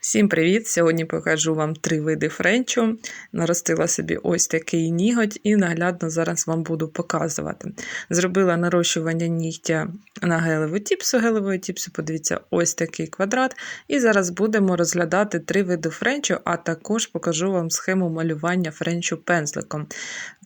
Всім привіт! Сьогодні покажу вам три види френчу. Наростила собі ось такий ніготь і наглядно зараз вам буду показувати. Зробила нарощування нігтя на гелеву тіпсу. Гелевої тіпсу, подивіться, ось такий квадрат. І зараз будемо розглядати три види френчу, а також покажу вам схему малювання френчу пензликом.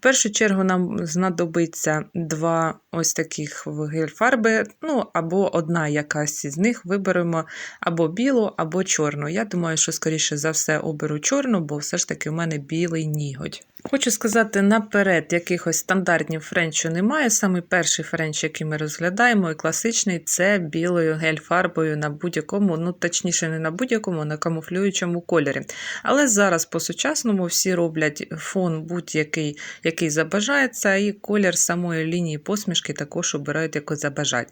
Першу чергу нам знадобиться два ось таких гель-фарби, ну або одна якась із них виберемо або білу, або чорну. Я думаю, що, скоріше за все, оберу чорну, бо все ж таки у мене білий ніготь. Хочу сказати наперед, якихось стандартів френчу немає. Саме перший френч, який ми розглядаємо, і класичний це білою гель-фарбою на будь-якому, ну точніше, не на будь-якому, на камуфлюючому кольорі. Але зараз по-сучасному всі роблять фон будь-який, який забажається, і колір самої лінії посмішки також обирають, як забажають.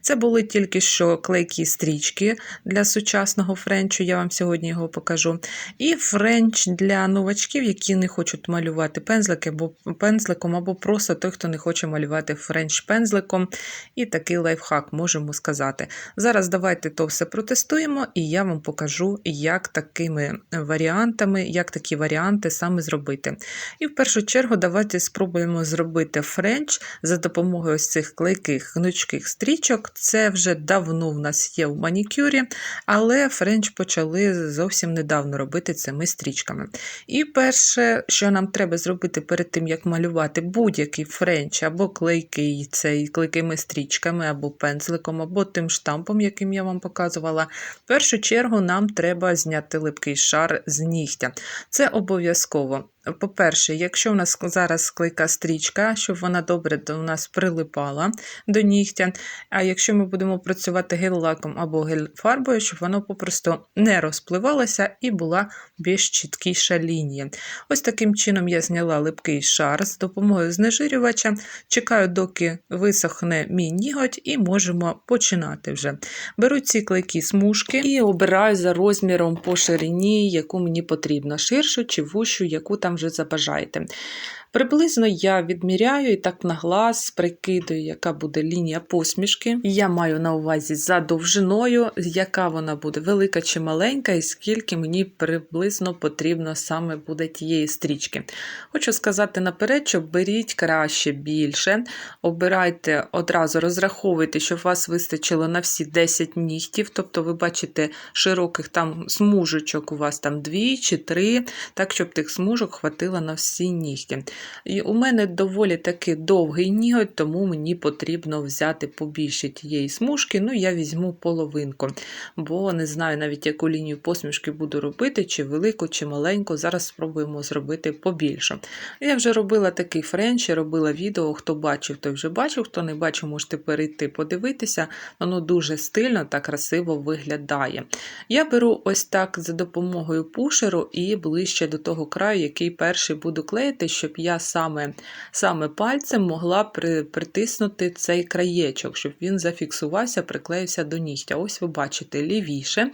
Це були тільки що клейкі стрічки для сучасного френчу, я вам сьогодні його покажу. І френч для новачків, які не хочуть малювати пензлики, або пензликом, або просто той, хто не хоче малювати френч пензликом. І такий лайфхак можемо сказати. Зараз давайте то все протестуємо, і я вам покажу, як такими варіантами, як такі варіанти саме зробити. І в першу чергу, давайте спробуємо зробити френч за допомогою ось цих клейких гнучких стрічок. Це вже давно в нас є в манікюрі, але френч почали зовсім недавно робити цими стрічками. І перше, що нам треба зробити перед тим, як малювати будь-який френч або клейкий цей клейкими стрічками, або пензликом, або тим штампом, яким я вам показувала, в першу чергу нам треба зняти липкий шар з нігтя. Це обов'язково. По-перше, якщо у нас зараз клейка стрічка, щоб вона добре до нас прилипала до нігтя. А якщо ми будемо працювати гель-лаком або гель-фарбою, щоб воно попросту не розпливалося і була більш чіткіша лінія. Ось таким чином я зняла липкий шар з допомогою знежирювача. Чекаю, доки висохне мій ніготь, і можемо починати вже. Беру ці клейкі смужки і обираю за розміром по ширині, яку мені потрібно, ширшу чи вущу, яку там вже забажаєте. Приблизно я відміряю і так на глаз прикидаю, яка буде лінія посмішки. Я маю на увазі за довжиною, яка вона буде велика чи маленька, і скільки мені приблизно потрібно саме буде тієї стрічки. Хочу сказати наперед, що беріть краще більше. Обирайте одразу, розраховуйте, щоб вас вистачило на всі 10 нігтів. Тобто, ви бачите, широких там смужечок у вас там 2 чи 3, так, щоб тих смужок хватило на всі нігті. І У мене доволі таки довгий ніготь, тому мені потрібно взяти побільше тієї смужки. Ну, я візьму половинку, бо не знаю навіть, яку лінію посмішки буду робити, чи велику, чи маленьку. Зараз спробуємо зробити побільше. Я вже робила такий френч, робила відео. Хто бачив, той вже бачив, хто не бачив, можете перейти подивитися. Воно дуже стильно та красиво виглядає. Я беру ось так за допомогою пушеру і ближче до того краю, який перший буду клеїти, щоб я саме саме пальцем могла при, притиснути цей краєчок, щоб він зафіксувався, приклеївся до нігтя. Ось ви бачите лівіше.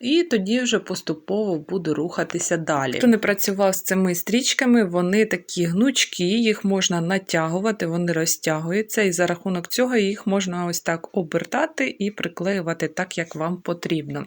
І тоді вже поступово буду рухатися далі. Хто не працював з цими стрічками, вони такі гнучкі, їх можна натягувати, вони розтягуються, і за рахунок цього їх можна ось так обертати і приклеювати так, як вам потрібно.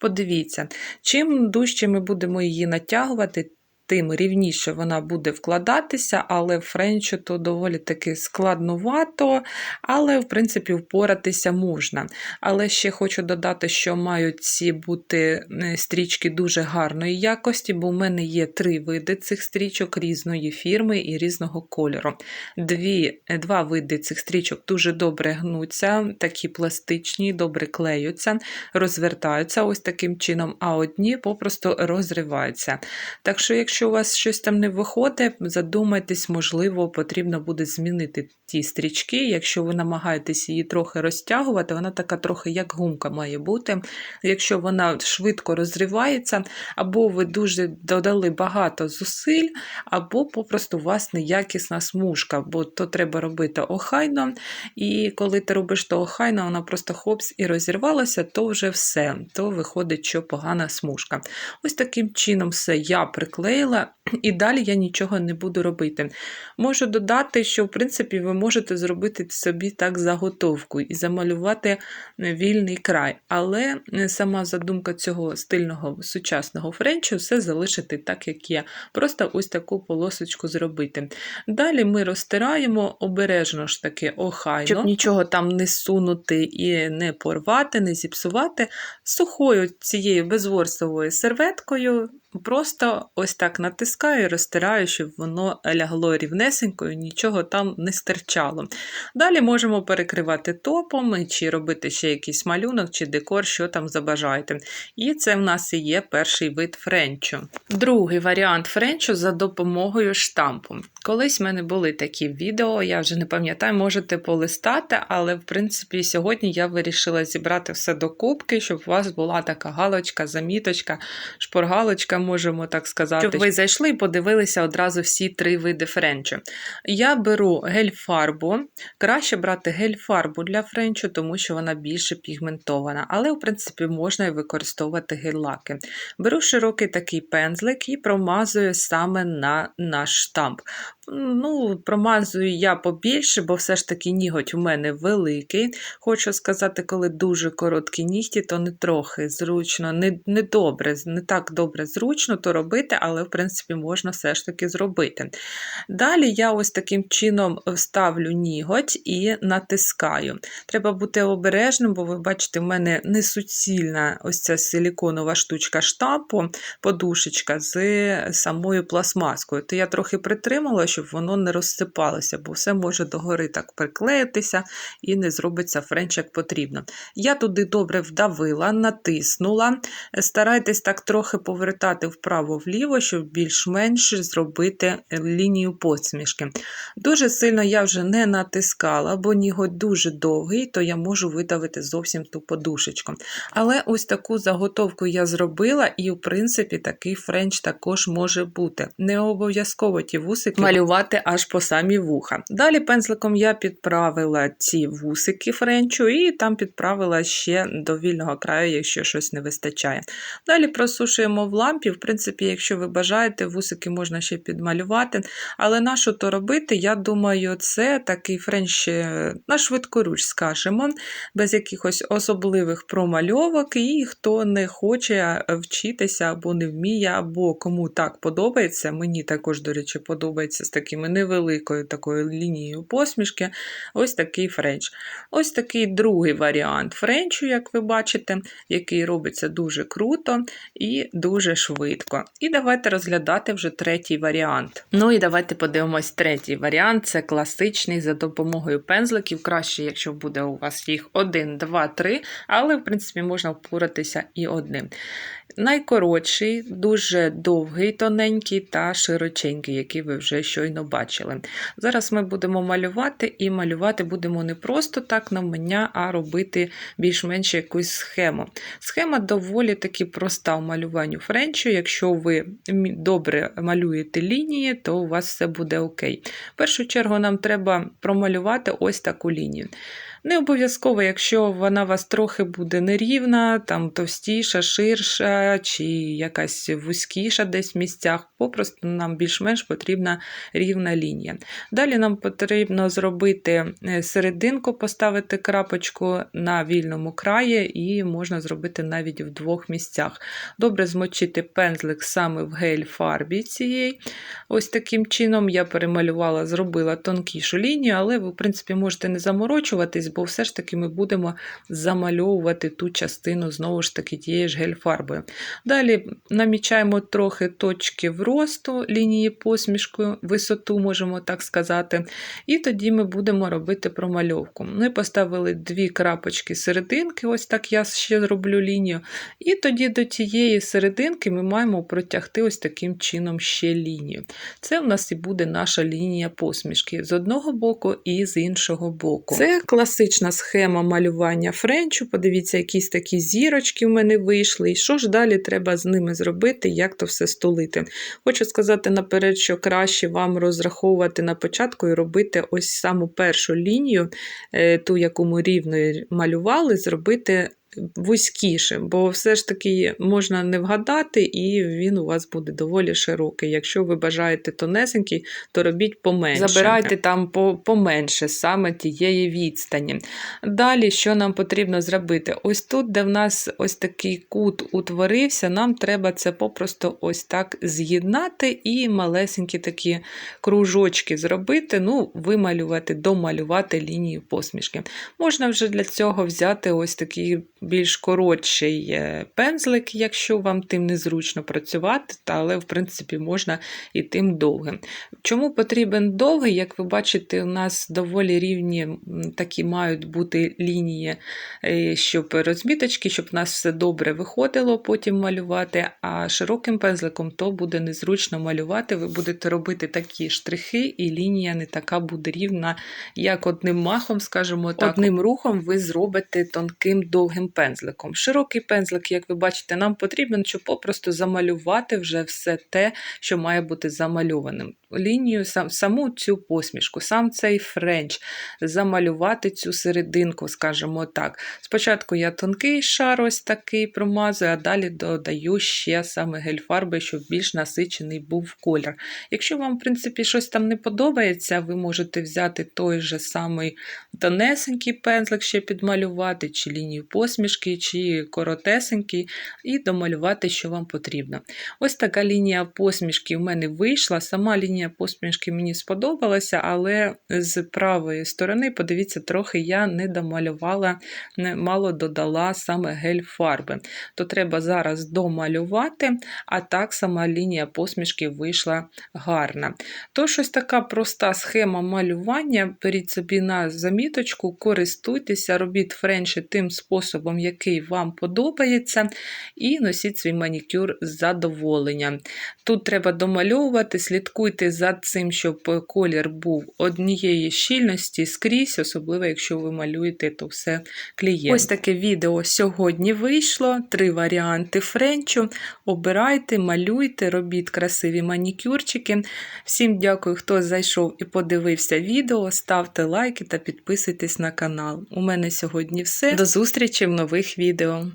Подивіться, чим дужче ми будемо її натягувати, тим рівніше вона буде вкладатися, але френчу то доволі таки складновато, але, в принципі, впоратися можна. Але ще хочу додати, що мають ці бути е, стрічки дуже гарної якості, бо в мене є три види цих стрічок різної фірми і різного кольору. Дві, Два види цих стрічок дуже добре гнуться, такі пластичні, добре клеються, розвертаються ось таким чином, а одні попросту розриваються. Так що, якщо Якщо у вас щось там не виходить, задумайтесь, можливо, потрібно буде змінити ті стрічки. Якщо ви намагаєтесь її трохи розтягувати, вона така трохи як гумка має бути. Якщо вона швидко розривається, або ви дуже додали багато зусиль, або попросту у вас неякісна смужка, бо то треба робити охайно. І коли ти робиш то охайно, вона просто хопс і розірвалася, то вже все, то виходить, що погана смужка. Ось таким чином все я приклеїла. Сила І далі я нічого не буду робити. Можу додати, що в принципі ви можете зробити собі так заготовку і замалювати вільний край. Але е, сама задумка цього стильного сучасного френчу все залишити так, як є. Просто ось таку полосочку зробити. Далі ми розтираємо обережно ж таки охайно, щоб нічого там не сунути і не порвати, не зіпсувати. Сухою цією безворсовою серветкою. Просто ось так натискаю і розтираю, щоб воно лягло рівнесенько і нічого там не стирчало. Далі можемо перекривати топом, чи робити ще якийсь малюнок, чи декор, що там забажаєте. І це в нас і є перший вид френчу. Другий варіант френчу за допомогою штампу. Колись в мене були такі відео, я вже не пам'ятаю, можете полистати, але в принципі сьогодні я вирішила зібрати все до кубки, щоб у вас була така галочка, заміточка, шпоргалочка, можемо так сказати. Щоб ви зайшли і подивилися одразу всі три види френчу. Я беру гель-фарбу. Краще брати гель-фарбу для френчу, тому що вона більше пігментована, але, в принципі, можна і використовувати гель-лаки. Беру широкий такий пензлик і промазую саме на наш штамп. Ну, Промазую я побільше, бо все ж таки ніготь у мене великий. Хочу сказати, коли дуже короткі нігті, то не трохи зручно, не не добре, не так добре зручно то робити, але, в принципі, можна все ж таки зробити. Далі я ось таким чином ставлю ніготь і натискаю. Треба бути обережним, бо ви бачите, в мене не суцільна ось ця силіконова штучка штампу, подушечка з самою пластмаскою. То я трохи притримала, щоб воно не розсипалося, бо все може догори так приклеїтися і не зробиться френч як потрібно. Я туди добре вдавила, натиснула. Старайтесь так трохи повертати вправо-вліво, щоб більш-менш зробити лінію посмішки. Дуже сильно я вже не натискала, бо ніготь дуже довгий, то я можу видавити зовсім ту подушечку. Але ось таку заготовку я зробила, і, в принципі, такий френч також може бути. Не обов'язково ті вусики малювати аж по самі вуха. Далі пензликом я підправила ці вусики френчу, і там підправила ще до вільного краю, якщо щось не вистачає. Далі просушуємо в лампі. В принципі, якщо ви бажаєте, вусики можна ще підмалювати. Але на що то робити, я думаю, це такий френч на швидкоруч, скажімо, без якихось особливих промальовок, і хто не хоче вчитися або не вміє, або кому так подобається. Мені також, до речі, подобається такими невеликою такою лінією посмішки. Ось такий френч. Ось такий другий варіант френчу, як ви бачите, який робиться дуже круто і дуже швидко. І давайте розглядати вже третій варіант. Ну і давайте подивимось третій варіант це класичний за допомогою пензликів. Краще, якщо буде у вас їх один, два, три, але, в принципі, можна впоратися і одним. Найкоротший, дуже довгий, тоненький та широченький, який ви вже щойно бачили. Зараз ми будемо малювати, і малювати будемо не просто так навмання, а робити більш-менш якусь схему. Схема доволі таки проста в малюванню френчу. Якщо ви добре малюєте лінії, то у вас все буде окей. В першу чергу нам треба промалювати ось таку лінію. Не обов'язково, якщо вона вас трохи буде нерівна, там товстіша, ширша чи якась вузькіша десь в місцях, попросту нам більш-менш потрібна рівна лінія. Далі нам потрібно зробити е, серединку, поставити крапочку на вільному краї, і можна зробити навіть в двох місцях. Добре змочити пензлик саме в гель-фарбі цієї. Ось таким чином я перемалювала, зробила тонкішу лінію, але ви, в принципі, можете не заморочуватись бо все ж таки ми будемо замальовувати ту частину, знову ж таки, тією ж гель-фарбою. Далі намічаємо трохи точки вросту лінії посмішкою, висоту, можемо так сказати. І тоді ми будемо робити промальовку. Ми поставили дві крапочки серединки, ось так я ще зроблю лінію. І тоді до тієї серединки ми маємо протягти ось таким чином ще лінію. Це в нас і буде наша лінія посмішки з одного боку і з іншого боку. Це класичний класична схема малювання френчу. Подивіться, якісь такі зірочки в мене вийшли. І що ж далі треба з ними зробити, як то все столити. Хочу сказати наперед, що краще вам розраховувати на початку і робити ось саму першу лінію, е, ту, яку ми рівно малювали, зробити вузькіше, бо все ж таки можна не вгадати, і він у вас буде доволі широкий. Якщо ви бажаєте тонесенький, то робіть поменше. Забирайте там поменше саме тієї відстані. Далі, що нам потрібно зробити? Ось тут, де в нас ось такий кут утворився, нам треба це попросту ось так з'єднати і малесенькі такі кружочки зробити, ну, вималювати, домалювати лінію посмішки. Можна вже для цього взяти ось такий більш коротший е, пензлик, якщо вам тим незручно працювати, але в принципі можна і тим довгим. Чому потрібен довгий? Як ви бачите, у нас доволі рівні такі мають бути лінії, е, щоб розміточки, щоб у нас все добре виходило потім малювати, а широким пензликом то буде незручно малювати. Ви будете робити такі штрихи, і лінія не така буде рівна, як одним махом, скажімо так. Одним рухом ви зробите тонким довгим пензликом. Широкий пензлик, як ви бачите, нам потрібен, щоб попросту замалювати вже все те, що має бути замальованим. Лінію, сам, саму цю посмішку, сам цей френч, замалювати цю серединку, скажімо так. Спочатку я тонкий шар ось такий промазую, а далі додаю ще саме гель-фарби, щоб більш насичений був колір. Якщо вам, в принципі, щось там не подобається, ви можете взяти той же самий тонесенький пензлик ще підмалювати, чи лінію посмішки, чи коротесенький, і домалювати, що вам потрібно. Ось така лінія посмішки в мене вийшла. Сама лінія посмішки мені сподобалася, але з правої сторони, подивіться, трохи я не домалювала, мало додала саме гель-фарби. То треба зараз домалювати, а так сама лінія посмішки вийшла гарна. То щось така проста схема малювання. Беріть собі на заміточку, користуйтеся, робіть френчі тим способом, який вам подобається, і носіть свій манікюр з задоволенням. Тут треба домальовувати, слідкуйте за цим, щоб колір був однієї щільності скрізь, особливо якщо ви малюєте то все клієнт. Ось таке відео сьогодні вийшло. Три варіанти френчу. Обирайте, малюйте, робіть красиві манікюрчики. Всім дякую, хто зайшов і подивився відео. Ставте лайки та підписуйтесь на канал. У мене сьогодні все. До зустрічі нових відео.